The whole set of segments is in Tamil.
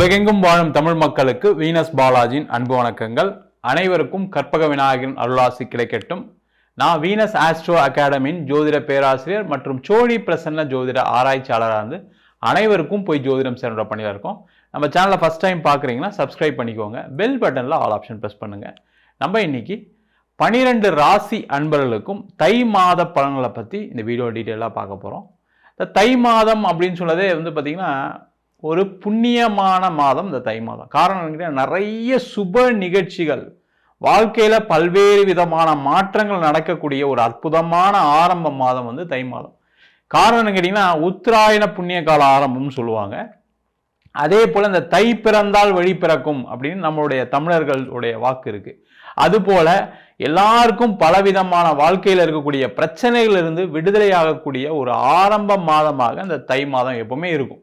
உலகெங்கும் வாழும் தமிழ் மக்களுக்கு வீனஸ் பாலாஜியின் அன்பு வணக்கங்கள். அனைவருக்கும் கற்பக விநாயகரின் அருளாசி கிடைக்கட்டும். நான் வீனஸ் ஆஸ்ட்ரோ அகாடமியின் ஜோதிட பேராசிரியர் மற்றும் சோழி பிரசன்ன ஜோதிட ஆராய்ச்சியாளராக இருந்து அனைவருக்கும் போய் ஜோதிடம் சேர்ந்த பண்ணியில் இருக்கோம். நம்ம சேனலை ஃபஸ்ட் டைம் பார்க்குறீங்கன்னா சப்ஸ்கிரைப் பண்ணிக்கோங்க. பெல் பட்டனில் ஆல் ஆப்ஷன் ப்ரெஸ் பண்ணுங்கள் நம்ம இன்னைக்கு பனிரெண்டு ராசி அன்பர்களுக்கும் தை மாத பலன்களை பற்றி இந்த வீடியோ டீட்டெயிலாக பார்க்க போகிறோம் இந்த தை மாதம் அப்படின்னு சொன்னதே வந்து பார்த்திங்கன்னா ஒரு புண்ணியமான மாதம் இந்த தை மாதம். காரணம் நிறைய சுப நிகழ்ச்சிகள் வாழ்க்கையில் பல்வேறு விதமான மாற்றங்கள் நடக்கக்கூடிய ஒரு அற்புதமான ஆரம்ப மாதம் வந்து தை மாதம். காரணம் கேட்டிங்கன்னா உத்தராயண புண்ணிய கால ஆரம்பம்னு சொல்லுவாங்க. அதே போல் இந்த தை பிறந்தால் வழி பிறக்கும் அப்படின்னு நம்மளுடைய தமிழர்களுடைய வாக்கு இருக்குது அதுபோல் எல்லாருக்கும் பலவிதமான வாழ்க்கையில் இருக்கக்கூடிய பிரச்சனைகளிலிருந்து விடுதலையாகக்கூடிய ஒரு ஆரம்ப மாதமாக இந்த தை மாதம் எப்பவுமே இருக்கும்.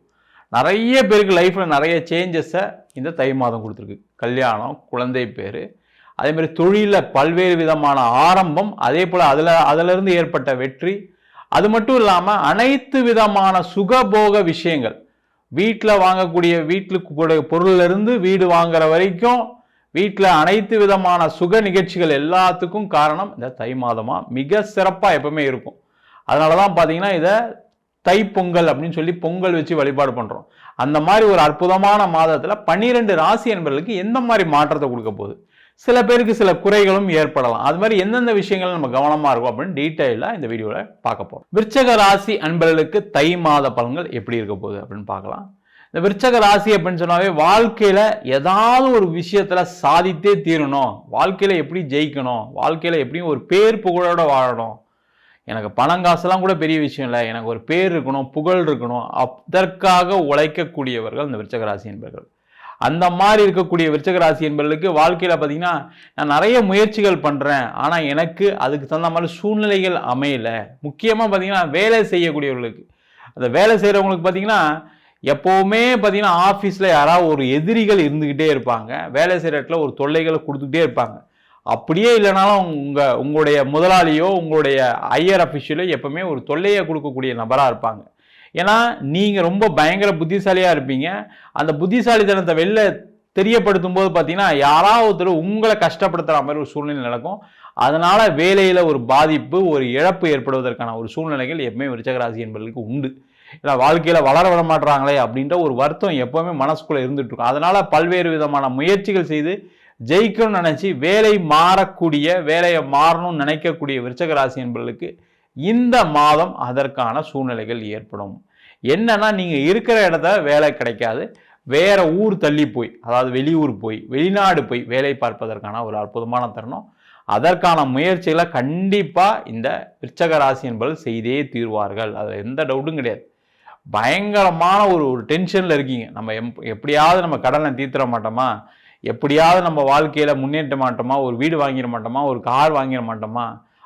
நிறைய பேருக்கு லைஃப்பில் நிறைய சேஞ்சஸை இந்த தை மாதம் கொடுத்துருக்கு. கல்யாணம் குழந்தை பேர் அதே மாதிரி தொழிலில் பல்வேறு விதமான ஆரம்பம் அதே போல் அதில் அதிலிருந்து ஏற்பட்ட வெற்றி. அது மட்டும் இல்லாமல் அனைத்து விதமான சுகபோக விஷயங்கள். வீட்டில் வாங்கக்கூடிய வீட்டுக்கு பொருளிலிருந்து வீடு வாங்குற வரைக்கும் வீட்டில் அனைத்து விதமான சுக நிகழ்ச்சிகள் எல்லாத்துக்கும் காரணம் இந்த தை மாதமாக மிக சிறப்பாக எப்பவுமே இருக்கும். அதனால தான் பார்த்தீங்கன்னா இதை தைப்பொங்கல் அப்படின்னு சொல்லி பொங்கல் வச்சு வழிபாடு பண்ணுறோம் அந்த மாதிரி ஒரு அற்புதமான மாதத்தில் பன்னிரெண்டு ராசி என்பவர்களுக்கு எந்த மாதிரி மாற்றத்தை கொடுக்க போகுது? சில பேருக்கு சில குறைகளும் ஏற்படலாம். அது மாதிரி எந்தெந்த விஷயங்கள் நம்ம கவனமாக இருக்கும் அப்படின்னு டீட்டெயிலாக இந்த வீடியோவில் பார்க்க போகிறோம் விருச்சக ராசி அன்பர்களுக்கு தை மாத பலன்கள் எப்படி இருக்க போகுது அப்படின்னு பார்க்கலாம். இந்த விருச்சக ராசி அப்படின்னு சொன்னாவே வாழ்க்கையில் ஏதாவது ஒரு விஷயத்தில் சாதித்தே தீரணும். வாழ்க்கையில் எப்படி ஜெயிக்கணும்? வாழ்க்கையில் எப்படியும் ஒரு பேர் புகழோட வாழணும். எனக்கு பணம் காசுலாம் கூட பெரிய விஷயம் இல்லை. எனக்கு ஒரு பேர் இருக்கணும் புகழ் இருக்கணும். அதற்காக உழைக்கக்கூடியவர்கள் இந்த விருச்சக ராசி அந்த மாதிரி இருக்கக்கூடிய விருச்சக ராசி என்பவர்களுக்கு வாழ்க்கையில் பார்த்தீங்கன்னா நான் நிறைய முயற்சிகள் பண்ணுறேன் ஆனால் எனக்கு அதுக்கு தகுந்த மாதிரி சூழ்நிலைகள் அமையலை. முக்கியமாக பார்த்தீங்கன்னா வேலை செய்யக்கூடியவர்களுக்கு. அந்த வேலை செய்கிறவங்களுக்கு பார்த்தீங்கன்னா எப்போவுமே பார்த்தீங்கன்னா ஆஃபீஸில் யாராவது ஒரு எதிரிகள் இருந்துக்கிட்டே இருப்பாங்க. வேலை செய்கிற இடத்துல ஒரு தொல்லைகளை கொடுத்துக்கிட்டே இருப்பாங்க. அப்படியே இல்லைனாலும் உங்கள் உங்களுடைய முதலாளியோ உங்களுடைய ஐயர் அஃபிஷியலோ எப்பவுமே ஒரு தொல்லையை கொடுக்கக்கூடிய நபராக இருப்பாங்க. ஏன்னா நீங்கள் ரொம்ப பயங்கர புத்திசாலியாக இருப்பீங்க. அந்த புத்திசாலித்தனத்தை வெளில தெரியப்படுத்தும் போது பார்த்தீங்கன்னா யாராவது ஒருத்தர் உங்களை கஷ்டப்படுத்துகிற மாதிரி ஒரு சூழ்நிலை நடக்கும். அதனால் வேலையில் ஒரு பாதிப்பு ஒரு இழப்பு ஏற்படுவதற்கான ஒரு சூழ்நிலைகள் எப்பவுமே விருச்சகராசி என்பதற்கு உண்டு. ஏன்னா வாழ்க்கையில் வளர விட மாட்டுறாங்களே அப்படின்ற ஒரு வருத்தம் எப்போவுமே மனசுக்குள்ளே இருந்துகிட்ருக்கும் அதனால் பல்வேறு விதமான முயற்சிகள் செய்து ஜெயிக்கணும்னு நினச்சி வேலை மாறக்கூடிய வேலையை மாறணும்னு நினைக்கக்கூடிய விருச்சக ராசி என்பவர்களுக்கு இந்த மாதம் அதற்கான சூழ்நிலைகள் ஏற்படும். என்னன்னா நீங்கள் இருக்கிற இடத்த வேலை கிடைக்காது. வேற ஊர் தள்ளி போய் அதாவது வெளியூர் போய் வெளிநாடு போய் வேலை பார்ப்பதற்கான ஒரு அற்புதமான தருணம். அதற்கான முயற்சிகளை கண்டிப்பாக இந்த விருச்சக ராசி என்பவர்கள் செய்தே தீர்வார்கள். அதில் எந்த டவுட்டும் கிடையாது. பயங்கரமான ஒரு ஒரு டென்ஷனில் இருக்கீங்க. நம்ம எப் எப்படியாவது நம்ம கடனை தீர்த்திட மாட்டோமா? எப்படியாவது நம்ம வாழ்க்கையில் முன்னேற்ற மாட்டோமா ஒரு வீடு வாங்கிட மாட்டோமா ஒரு கார் வாங்கிட மாட்டோமா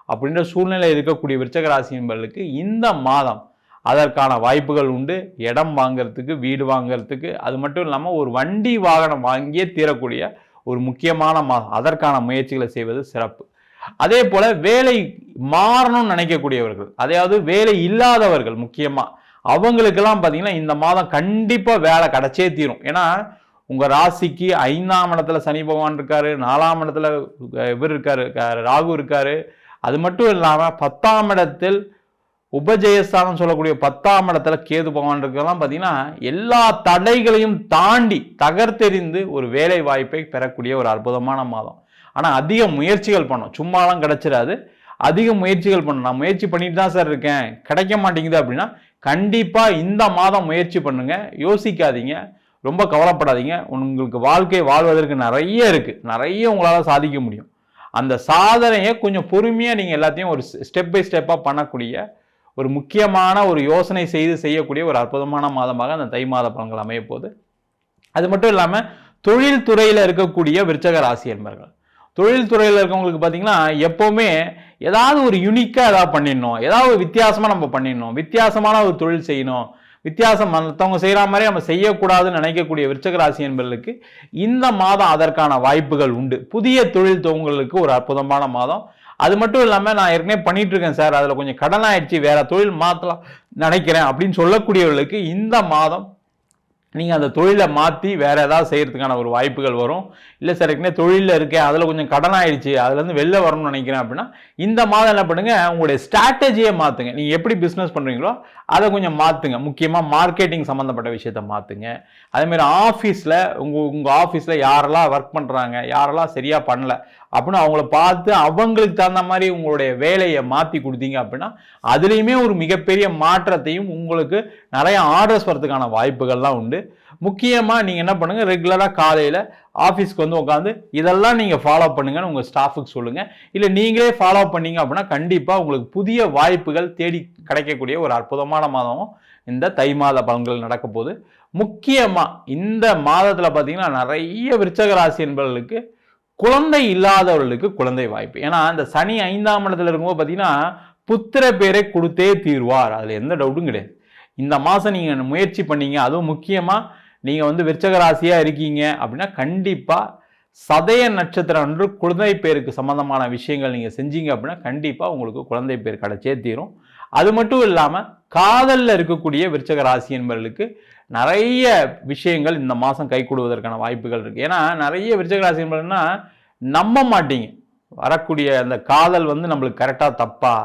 அப்படின்ற சூழ்நிலை இருக்கக்கூடிய விருச்சக ராசி என்பவர்களுக்கு இந்த மாதம் அதற்கான வாய்ப்புகள் உண்டு. இடம் வாங்கிறதுக்கு வீடு வாங்கிறதுக்கு அது மட்டும் இல்லாமல் ஒரு வண்டி வாகனம் வாங்கியே தீரக்கூடிய ஒரு முக்கியமான மாதம். அதற்கான முயற்சிகளை செய்வது சிறப்பு. அதே போல் வேலை மாறணும்னு நினைக்கக்கூடியவர்கள் அதாவது வேலை இல்லாதவர்கள் முக்கியமாக அவங்களுக்கெல்லாம் பார்த்தீங்கன்னா இந்த மாதம் கண்டிப்பாக வேலை கிடச்சே தீரும். ஏன்னா உங்கள் ராசிக்கு ஐந்தாம் இடத்துல சனி பகவான் இருக்காரு நாலாம் இடத்துல இவர் இருக்காரு ராகு இருக்காரு. அது மட்டும் இல்லாமல் பத்தாம் இடத்தில் உபஜெயஸ்தானம் சொல்லக்கூடிய பத்தாம் இடத்துல கேது பகவான் இருக்கலாம் பார்த்தீங்கன்னா எல்லா தடைகளையும் தாண்டி தகர்த்தெறிந்து ஒரு வேலை வாய்ப்பை பெறக்கூடிய ஒரு அற்புதமான மாதம். ஆனால் அதிக முயற்சிகள் பண்ணும் சும்மாலாம் கிடைச்சிடாது அதிக முயற்சிகள் பண்ணும் நான் முயற்சி பண்ணிட்டு தான் சார் இருக்கேன். கிடைக்க மாட்டேங்குது அப்படின்னா கண்டிப்பாக இந்த மாதம் முயற்சி பண்ணுங்கள் யோசிக்காதீங்க. ரொம்ப கவலைப்படாதீங்க. உங்களுக்கு வாழ்க்கை வாழ்வதற்கு நிறைய இருக்குது நிறைய உங்களால் சாதிக்க முடியும். அந்த சாதனையை கொஞ்சம் பொறுமையாக நீங்கள் எல்லாத்தையும் ஒரு ஸ்டெப் பை ஸ்டெப்பாக பண்ணக்கூடிய ஒரு முக்கியமான ஒரு யோசனை செய்து செய்யக்கூடிய ஒரு அற்புதமான மாதமாக அந்த தை மாத பலன்கள் அமைய போகுது. அது மட்டும் இல்லாமல் தொழில்துறையில் இருக்கக்கூடிய விருச்சக ராசி என்பர்கள். தொழில்துறையில் இருக்கவங்களுக்கு பார்த்தீங்கன்னா எப்போவுமே ஏதாவது ஒரு யுனிக்காக ஏதாவது பண்ணிடணும். ஏதாவது வித்தியாசமாக நம்ம பண்ணிடணும். வித்தியாசமான ஒரு தொழில் செய்யணும். வித்தியாசம். மற்றவங்க செய்கிற மாதிரி நம்ம செய்யக்கூடாதுன்னு நினைக்கக்கூடிய விருச்சக ராசி என்பர்களுக்கு இந்த மாதம் அதற்கான வாய்ப்புகள் உண்டு. புதிய தொழில் துவங்களுக்கு ஒரு அற்புதமான மாதம். அது மட்டும் இல்லாமல் நான் ஏற்கனவே பண்ணிட்டு இருக்கேன் சார். அதில் கொஞ்சம் கடன் ஆயிடுச்சு. வேற தொழில் மாற்றலாம் நினைக்கிறேன் அப்படின்னு சொல்லக்கூடியவர்களுக்கு இந்த மாதம் நீங்கள் அந்த தொழிலை மாற்றி வேறு ஏதாவது செய்கிறதுக்கான ஒரு வாய்ப்புகள் வரும். இல்லை சார் ஏற்கனவே தொழிலில் இருக்கேன் அதில் கொஞ்சம் கடன் ஆயிடுச்சு அதுலேருந்து வெளில வரணும்னு நினைக்கிறேன் அப்படின்னா இந்த மாதம் என்ன பண்ணுங்கள் உங்களுடைய ஸ்ட்ராட்டஜியை மாற்றுங்க நீங்கள் எப்படி பிஸ்னஸ் பண்ணுறீங்களோ அதை கொஞ்சம் மாற்றுங்க முக்கியமாக மார்க்கெட்டிங் சம்மந்தப்பட்ட விஷயத்தை மாற்றுங்க அதேமாதிரி ஆஃபீஸில் உங்கள் உங்கள் ஆஃபீஸில் யாரெல்லாம் ஒர்க் பண்ணுறாங்க யாரெல்லாம் சரியாக பண்ணல அப்படின்னு அவங்கள பார்த்து அவங்களுக்கு தகுந்த மாதிரி உங்களுடைய வேலையை மாற்றி கொடுத்தீங்க அப்படின்னா அதுலேயுமே ஒரு மிகப்பெரிய மாற்றத்தையும் உங்களுக்கு நிறைய ஆர்டர்ஸ் வரதுக்கான வாய்ப்புகள்லாம் உண்டு. முக்கியமாக நீங்கள் என்ன பண்ணுங்கள் ரெகுலராக காலையில் ஆஃபீஸ்க்கு வந்து உட்காந்து இதெல்லாம் நீங்கள் ஃபாலோ பண்ணுங்கன்னு உங்கள் ஸ்டாஃபுக்கு சொல்லுங்கள் இல்லை நீங்களே ஃபாலோ பண்ணீங்க அப்படின்னா கண்டிப்பாக உங்களுக்கு புதிய வாய்ப்புகள் தேடி கிடைக்கக்கூடிய ஒரு அற்புதமான மாதமும் இந்த தை மாத பலன்கள் நடக்க போகுது. முக்கியமாக இந்த மாதத்தில் பார்த்தீங்கன்னா நிறைய விருச்சக ராசி என்பவர்களுக்கு குழந்தை இல்லாதவர்களுக்கு குழந்தை வாய்ப்பு. ஏன்னா இந்த சனி ஐந்தாம் இடத்துல இருக்கும்போது பார்த்தீங்கன்னா புத்திர பேரை கொடுத்தே தீர்வார். அதில் எந்த டவுட்டும் கிடையாது. இந்த மாதம் நீங்கள் முயற்சி பண்ணீங்க அதுவும் முக்கியமாக நீங்கள் வந்து விருச்சக ராசியாக இருக்கீங்க அப்படின்னா கண்டிப்பாக சதய நட்சத்திரம் அன்று குழந்தை பேருக்கு சம்மந்தமான விஷயங்கள் நீங்கள் செஞ்சீங்க அப்படின்னா கண்டிப்பாக உங்களுக்கு குழந்தை பேர் கிடைச்சே தீரும். அது மட்டும் இல்லாமல் காதலில் இருக்கக்கூடிய விருச்சக ராசி என்பவர்களுக்கு நிறைய விஷயங்கள் இந்த மாதம் கை கொடுவதற்கான வாய்ப்புகள் இருக்குது ஏன்னா நிறைய விருச்சக ராசி நம்ப மாட்டீங்க. வரக்கூடிய அந்த காதல் வந்து நம்மளுக்கு கரெக்டாக தப்பா?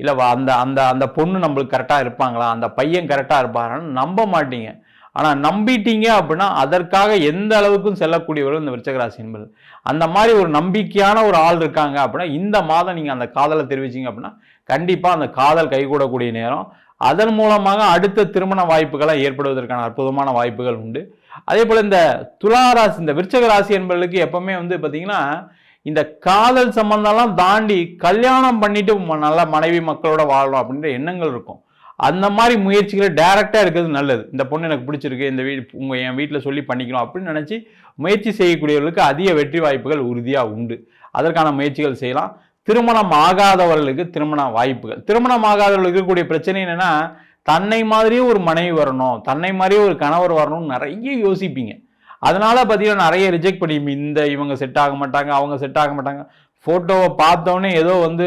இல்லை அந்த அந்த அந்த பொண்ணு நம்மளுக்கு கரெக்டாக இருப்பாங்களா? அந்த பையன் கரெக்டாக இருப்பாரான்னு நம்ப மாட்டீங்க. ஆனால் நம்பிட்டீங்க அப்படின்னா அதற்காக எந்த அளவுக்கும் செல்லக்கூடியவர்கள் இந்த விருச்சகராசி என்பது அந்த மாதிரி ஒரு நம்பிக்கையான ஒரு ஆள் இருக்காங்க அப்படின்னா இந்த மாதம் நீங்கள் அந்த காதலை தெரிவிச்சிங்க அப்படின்னா கண்டிப்பாக அந்த காதல் கைகூடக்கூடிய நேரம் அதன் மூலமாக அடுத்த திருமண வாய்ப்புகளை ஏற்படுவதற்கான அற்புதமான வாய்ப்புகள் உண்டு. அதே போல் இந்த துலா ராசி இந்த விருச்சக ராசி என்பவர்களுக்கு எப்பவுமே வந்து பார்த்தீங்கன்னா இந்த காதல் சம்பந்தம்லாம் தாண்டி கல்யாணம் பண்ணிட்டு நல்ல மனைவி மக்களோட வாழணும் அப்படின்ற எண்ணங்கள் இருக்கும். அந்த மாதிரி முயற்சிகளை டைரெக்டாக இருக்கிறது நல்லது. இந்த பொண்ணு எனக்கு பிடிச்சிருக்கு இந்த வீடு உங்கள் என் வீட்டில் சொல்லி பண்ணிக்கணும் அப்படின்னு நினச்சி முயற்சி செய்யக்கூடியவர்களுக்கு அதிக வெற்றி வாய்ப்புகள் உறுதியாக உண்டு. அதற்கான முயற்சிகள் செய்யலாம். திருமணம் ஆகாதவர்களுக்கு திருமண வாய்ப்புகள். திருமணம் ஆகாதவர்களுக்கு இருக்கக்கூடிய பிரச்சனை என்னென்னா தன்னை மாதிரியே ஒரு மனைவி வரணும் தன்னை மாதிரியே ஒரு கணவர் வரணும்னு நிறைய யோசிப்பீங்க. அதனால் பார்த்தீங்கன்னா நிறைய ரிஜெக்ட் பண்ணி இந்த இவங்க செட் ஆக மாட்டாங்க அவங்க செட் ஆக மாட்டாங்க. ஃபோட்டோவை பார்த்தோன்னே ஏதோ வந்து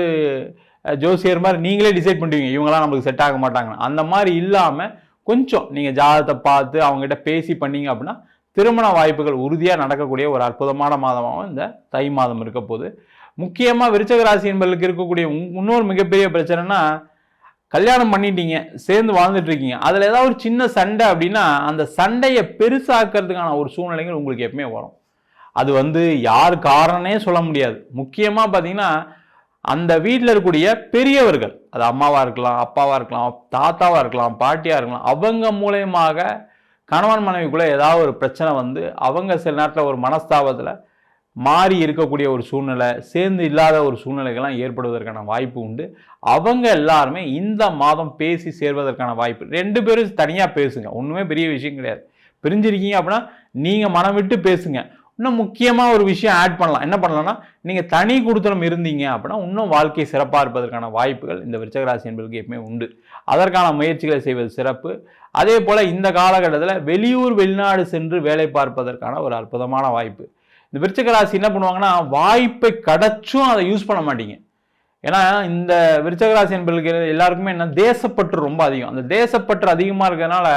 ஜோசியர் மாதிரி நீங்களே டிசைட் பண்ணுவீங்க இவங்களாம் நம்மளுக்கு செட் ஆக மாட்டாங்க அந்த மாதிரி இல்லாமல் கொஞ்சம் நீங்கள் ஜாதகத்தை பார்த்து அவங்ககிட்ட பேசி பண்ணீங்க அப்படின்னா திருமண வாய்ப்புகள் உறுதியாக நடக்கக்கூடிய ஒரு அற்புதமான மாதமாகவும் இந்த தை மாதம் இருக்க போது முக்கியமாக விருச்சக ராசி என்பதற்கு இருக்கக்கூடிய இன்னொரு மிகப்பெரிய பிரச்சனைனா கல்யாணம் பண்ணிட்டீங்க சேர்ந்து வாழ்ந்துட்டு இருக்கீங்க. அதில் ஏதாவது ஒரு சின்ன சண்டை அப்படின்னா அந்த சண்டையை பெருசாக்கிறதுக்கான ஒரு சூழ்நிலைகள் உங்களுக்கு எப்பவுமே வரும். அது வந்து யார் காரணனே சொல்ல முடியாது. முக்கியமாக பார்த்தீங்கன்னா அந்த வீட்டில் இருக்கக்கூடிய பெரியவர்கள் அது அம்மாவாக இருக்கலாம் அப்பாவாக இருக்கலாம் தாத்தாவாக இருக்கலாம் பாட்டியாக இருக்கலாம் அவங்க மூலயமாக கணவன் மனைவிக்குள்ளே ஏதாவது ஒரு பிரச்சனை வந்து அவங்க சில நேரத்தில் ஒரு மனஸ்தாபத்தில் மாறி இருக்கக்கூடிய ஒரு சூழ்நிலை சேர்ந்து இல்லாத ஒரு சூழ்நிலைகள்லாம் ஏற்படுவதற்கான வாய்ப்பு உண்டு. அவங்க எல்லாருமே இந்த மாதம் பேசி சேர்வதற்கான வாய்ப்பு. ரெண்டு பேரும் தனியாக பேசுங்க. ஒன்றுமே பெரிய விஷயம் கிடையாது. பிரிஞ்சிருக்கீங்க அப்படின்னா நீங்கள் மனம் விட்டு பேசுங்க. இன்னும் முக்கியமாக ஒரு விஷயம் ஆட் பண்ணலாம். என்ன பண்ணலாம்னா நீங்கள் தனி கொடுத்தனம் இருந்தீங்க அப்படின்னா இன்னும் வாழ்க்கை சிறப்பாக இருப்பதற்கான வாய்ப்புகள் இந்த விருச்சகராசி என்பதுக்கு எப்பவுமே உண்டு. அதற்கான முயற்சிகளை செய்வது சிறப்பு. அதே போல் இந்த காலகட்டத்தில் வெளியூர் வெளிநாடு சென்று வேலை பார்ப்பதற்கான ஒரு அற்புதமான வாய்ப்பு. இந்த விருச்சிக ராசி என்ன பண்ணுவாங்கன்னா வாய்ப்பை கிடைச்சும் அதை யூஸ் பண்ண மாட்டீங்க. ஏன்னா இந்த விருச்சக ராசி என்பதற்கு எல்லாருக்குமே என்ன தேசப்பற்று ரொம்ப அதிகம். அந்த தேசப்பற்று அதிகமாக இருக்கிறதுனால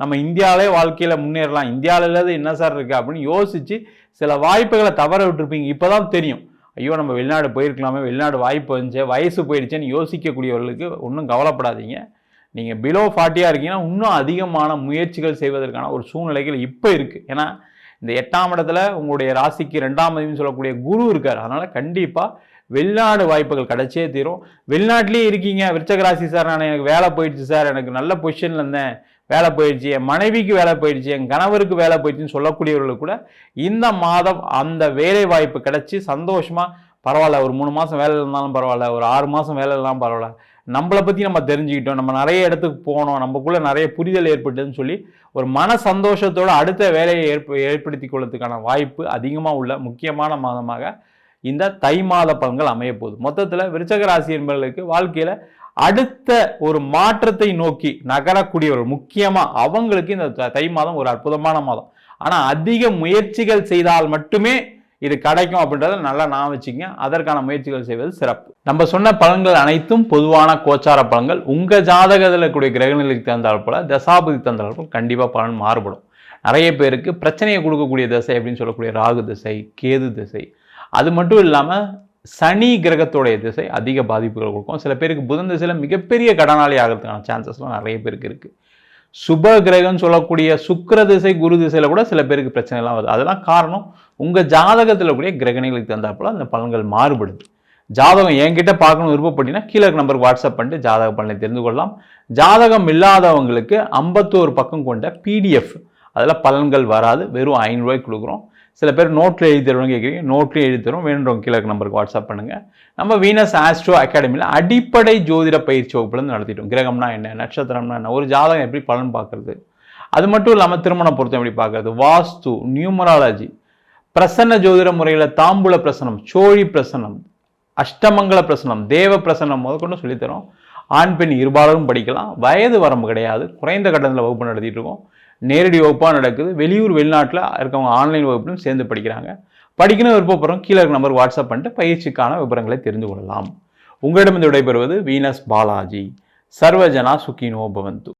நம்ம இந்தியாவிலே வாழ்க்கையில் முன்னேறலாம். இந்தியாவில் என்ன சார் இருக்குது அப்படின்னு யோசித்து சில வாய்ப்புகளை தவற விட்டுருப்பீங்க. இப்போ தான் தெரியும். ஐயோ நம்ம வெளிநாடு போயிருக்கலாமே வெளிநாடு வாய்ப்பு வந்துச்சு வயசு போயிடுச்சேன்னு யோசிக்கக்கூடியவர்களுக்கு ஒன்றும் கவலைப்படாதீங்க. நீங்கள் பிலோ ஃபார்ட்டியாக இருக்கீங்கன்னா இன்னும் அதிகமான முயற்சிகள் செய்வதற்கான ஒரு சூழ்நிலைகள் இப்போ இருக்குது ஏன்னா இந்த எட்டாம் இடத்துல உங்களுடைய ராசிக்கு ரெண்டாம் சொல்லக்கூடிய குரு இருக்கார். அதனால் கண்டிப்பாக வெளிநாடு வாய்ப்புகள் கிடைச்சே தீரும். வெளிநாட்டிலேயே இருக்கீங்க. விருச்சக ராசி சார் நான் எனக்கு வேலை போயிடுச்சு சார். எனக்கு நல்ல பொசிஷனில் இருந்தேன். வேலை போயிடுச்சு. என் மனைவிக்கு வேலை போயிடுச்சு. என் கணவருக்கு வேலை போயிடுச்சுன்னு சொல்லக்கூடியவர்களுக்கு கூட இந்த மாதம் அந்த வேலை வாய்ப்பு கிடைச்சி சந்தோஷமாக பரவாயில்ல. ஒரு மூணு மாதம் வேலை இருந்தாலும் பரவாயில்ல. ஒரு ஆறு மாதம் வேலை இருந்தாலும் பரவாயில்ல. நம்மளை பற்றி நம்ம தெரிஞ்சுக்கிட்டோம். நம்ம நிறைய இடத்துக்கு போனோம். நம்மக்குள்ளே நிறைய புரிதல் ஏற்பட்டுதுன்னு சொல்லி ஒரு மன சந்தோஷத்தோடு அடுத்த வேலையை ஏற்ப ஏற்படுத்தி கொள்வதற்கான வாய்ப்பு அதிகமாக உள்ள முக்கியமான மாதமாக இந்த தை மாத பலன்கள் அமைய போகுது. மொத்தத்தில் விருச்சக ராசி என்பவர்களுக்கு வாழ்க்கையில் அடுத்த ஒரு மாற்றத்தை நோக்கி நகரக்கூடியவர்கள் முக்கியமாக அவங்களுக்கு இந்த தை மாதம் ஒரு அற்புதமான மாதம். ஆனால் அதிக முயற்சிகள் செய்தால் மட்டுமே இது கிடைக்கும் அப்படின்றத நல்லா நான் வச்சுங்க அதற்கான முயற்சிகள் செய்வது சிறப்பு. நம்ம சொன்ன பலன்கள் அனைத்தும் பொதுவான கோச்சார பலன்கள். உங்கள் ஜாதகத்தில் கூடிய கிரகநிலைக்கு தந்தால் போல தசாபதி தந்தால் போல் கண்டிப்பாக பலன் மாறுபடும். நிறைய பேருக்கு பிரச்சனையை கொடுக்கக்கூடிய திசை அப்படின்னு சொல்லக்கூடிய ராகு திசை கேது திசை. அது மட்டும் இல்லாமல் சனி கிரகத்தோடைய திசை அதிக பாதிப்புகள் கொடுக்கும். சில பேருக்கு புதன் திசையில் மிகப்பெரிய கடனாளி ஆகிறதுக்கான சான்சஸ்லாம் நிறைய பேருக்கு இருக்குது சுப கிரகம்னு சொல்லக்கூடிய சுக்கர திசை குரு திசையில் கூட சில பேருக்கு பிரச்சனைலாம் வருது. அதெல்லாம் காரணம் உங்கள் ஜாதகத்தில் கூடிய கிரகணிகளுக்கு தந்தாப்புல அந்த பலன்கள் மாறுபடுது. ஜாதகம் என்கிட்ட பார்க்கணும் விருப்பப்பட்டீங்கன்னா கீழே நம்பருக்கு வாட்ஸ்அப் பண்ணிட்டு ஜாதக பலனை தெரிந்து கொள்ளலாம். ஜாதகம் இல்லாதவங்களுக்கு ஐம்பத்தோரு பக்கம் கொண்ட பிடிஎஃப் அதில் பலன்கள் வராது. வெறும் ஐநூறுரூவாய்க்கு கொடுக்குறோம். சில பேர் நோட்டில் எழுதி கேட்குறீங்க. நோட்லேயும் எழுதி தரும் வேணுன்றவங்க கீழே நம்பருக்கு வாட்ஸ்அப் பண்ணுங்கள் நம்ம வீனஸ் ஆஸ்ட்ரோ அகாடமியில் அடிப்படை ஜோதிட பயிற்சி வகுப்புலேருந்து நடத்திட்டோம். கிரகம்னா என்ன நட்சத்திரம்னா என்ன ஒரு ஜாதகம் எப்படி பலன் பார்க்குறது? அது மட்டும் இல்லாமல் திருமண பொருத்தம் எப்படி பார்க்குறது? வாஸ்து நியூமராலஜி பிரசன்ன ஜோதிட முறையில் தாம்பூல பிரசனம் சோழி பிரசனம் அஷ்டமங்கல பிரசனம் தேவ பிரசனம் முதற்கொண்டு சொல்லித்தரோம். ஆண் பெண் இருபாலரும் படிக்கலாம். வயது வரம்பு கிடையாது. குறைந்த கட்டணத்தில் வகுப்பு நடத்திட்டு இருக்கோம். நேரடி வகுப்பாக நடக்குது. வெளியூர் வெளிநாட்டில் இருக்கவங்க ஆன்லைன் வகுப்பிலும் சேர்ந்து படிக்கிறாங்க. படிக்கணும் விருப்பப்படுறோம் கீழே இருக்க நம்பர் வாட்ஸ்அப் பண்ணிட்டு பயிற்சிக்கான விவரங்களை தெரிந்து கொள்ளலாம். உங்களிடமிருந்து விடைபெறுவது வீனஸ் பாலாஜி. சர்வஜனா சுக்கினோ பவந்து.